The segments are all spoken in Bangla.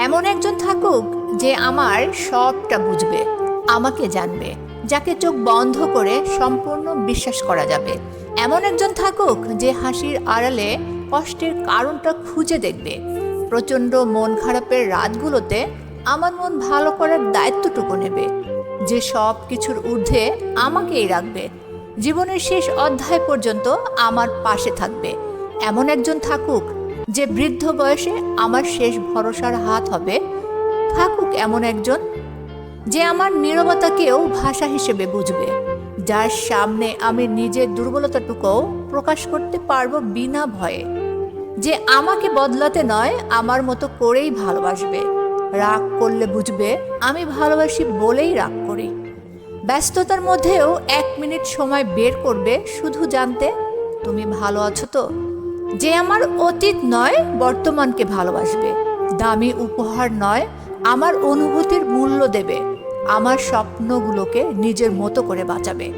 এমন একজন থাকুক যে আমার সবটা বুঝবে, আমাকে জানবে, যাকে চোখ বন্ধ করে সম্পূর্ণ বিশ্বাস করা যাবে। এমন একজন থাকুক যে হাসির আড়ালে কষ্টের কারণটা খুঁজে দেখবে। প্রচণ্ড মন খারাপের রাতগুলোতে আমার মন ভালো করার দায়িত্বটুকু নেবে। যে সব কিছুর ঊর্ধ্বে আমাকেই রাখবে। জীবনের শেষ অধ্যায় পর্যন্ত আমার পাশে থাকবে। এমন একজন থাকুক যে বৃদ্ধ বয়সে আমার শেষ ভরসার হাত হবে, থাকুক এমন একজন যে আমার নীরবতাকেও ভাষা হিসেবে বুঝবে, যার সামনে আমি নিজের দুর্বলতাটুকুও প্রকাশ করতে পারব বিনা ভয়ে। যে আমাকে বদলাতে নয়, আমার মতো করেই ভালোবাসবে। রাগ করলে বুঝবে, আমি ভালোবাসি বলেই রাগ করি। ব্যস্ততার মধ্যেও এক মিনিট সময় বের করবে শুধু জানতে, তুমি ভালো আছো তো? যে আমার অতীত নয়, বর্তমানকে ভালোবাসবে। দামি উপহার নয়, আমার অনুভূতির মূল্য দেবে। আমার স্বপ্নগুলোকে নিজের মতো করে বাঁচাবে।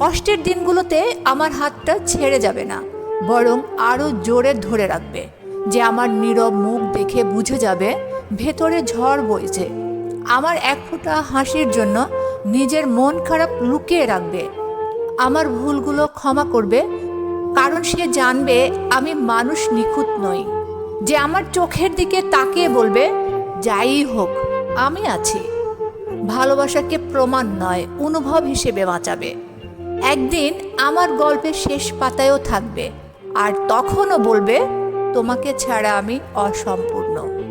কষ্টের দিনগুলোতে আমার হাতটা ছেড়ে যাবে না, বরং আরও জোরে ধরে রাখবে। যে আমার নীরব মুখ দেখে বুঝে যাবে, ভেতরে ঝড় বইছে। আমার এক ফোঁটা হাসির জন্য নিজের মন খারাপ লুকিয়ে রাখবে। আমার ভুলগুলো ক্ষমা করবে কারণ সে জানবে আমি মানুষ নিখুঁত নই। যে আমার চোখের দিকে তাকিয়ে বলবে, যাই হোক, আমি আছি। ভালোবাসাকে প্রমাণ নয়, অনুভব হিসেবে বাঁচাবে। একদিন আমার গল্পের শেষ পাতায়ও থাকবে, আর তখনও বলবে, তোমাকে ছাড়া আমি অসম্পূর্ণ।